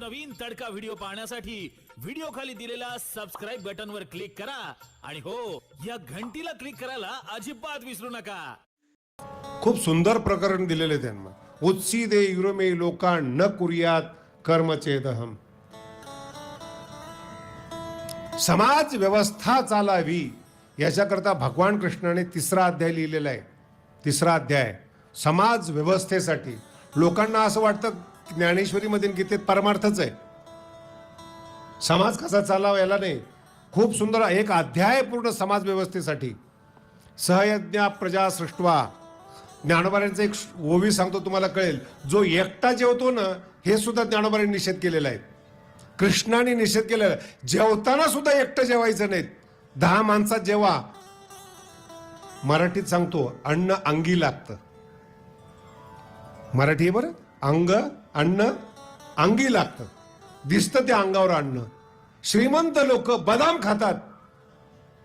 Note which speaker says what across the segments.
Speaker 1: नवनवीन तडका व्हिडिओ पाहण्यासाठी व्हिडिओ खाली दिलेल्या सबस्क्राईब बटन वर क्लिक करा. आणि हो या घंटीला क्लिक करायला अजिबात विसरू नका.
Speaker 2: खूप सुंदर प्रकरण दिलेले त्यांना. उत्सी दे युरोमे लोका न कुर्यात कर्मचेदहम. समाज व्यवस्था चालावी याच्याकरता भगवान कृष्णाने तिसरा अध्याय लिहिलेला आहे. तिसरा अध्याय समाज व्यवस्थेसाठी. लोकांना असं वाटतं ज्ञानेश्वरी मधील गीतेत परमार्थच आहे. समाज कसा चालावा याला नाही. खूप सुंदर एक अध्याय पूर्ण समाज व्यवस्थेसाठी. सहयज्ञा प्रजा सृष्टवा. ज्ञानोबाऱ्यांचा एक ओवी सांगतो तुम्हाला कळेल. जो एकटा जेवतो ना हे सुद्धा ज्ञानोबाऱ्यांनी निषेध केलेला आहे. कृष्णाने निषेध केलेला आहे. जेवताना सुद्धा एकटं जेवायचं नाहीत. दहा माणसात जेवा. मराठीत सांगतो अन्न अंगी लागतं. मराठी बरं? अंग अन्न अंगी लागतं. दिसतं त्या अंगावर अन्न. श्रीमंत लोक बदाम खातात.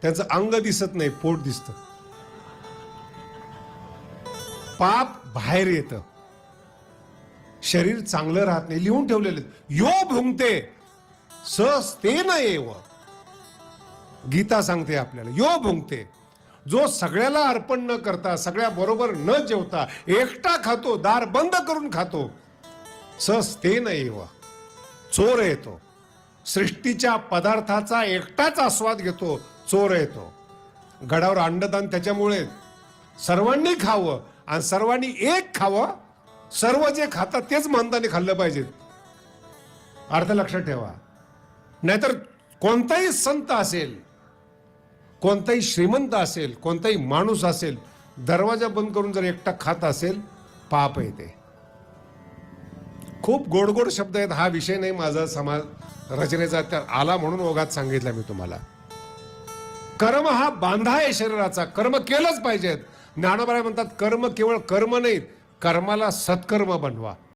Speaker 2: त्याचं अंग दिसत नाही पोट दिसतं. पाप बाहेर येतं. शरीर चांगलं राहत नाही लिहून ठेवलेले यो भुंगते सस्तेन एव. गीता सांगते आपल्याला यो भुंगते. जो सगळ्याला अर्पण न करता सगळ्या बरोबर न जेवता एकटा खातो दार बंद करून खातो. सस्तेन एव. चोर येतो. सृष्टीच्या पदार्थाचा एकटाच आस्वाद घेतो. चोर येतो. गडावर अंडदान त्याच्यामुळे सर्वांनी खावं आणि सर्वांनी एक खावं सर्व जे खातात तेच मानताने खाल्लं पाहिजे अर्थ लक्षात ठेवा. नाहीतर कोणताही संत असेल कोणताही श्रीमंत असेल कोणताही माणूस असेल दरवाजा बंद करून जर एकटा खात असेल पाप येते. खूप गोड गोड शब्द आहेत. हा विषय नाही माझा समाज रचनेचा तर आला म्हणून ओघात सांगितलं मी तुम्हाला. कर्म हा बांधा आहे शरीराचा. कर्म केलंच पाहिजेत. ज्ञानोबाई म्हणतात कर्म केवळ कर्म नाहीत कर्माला सत्कर्म बनवा.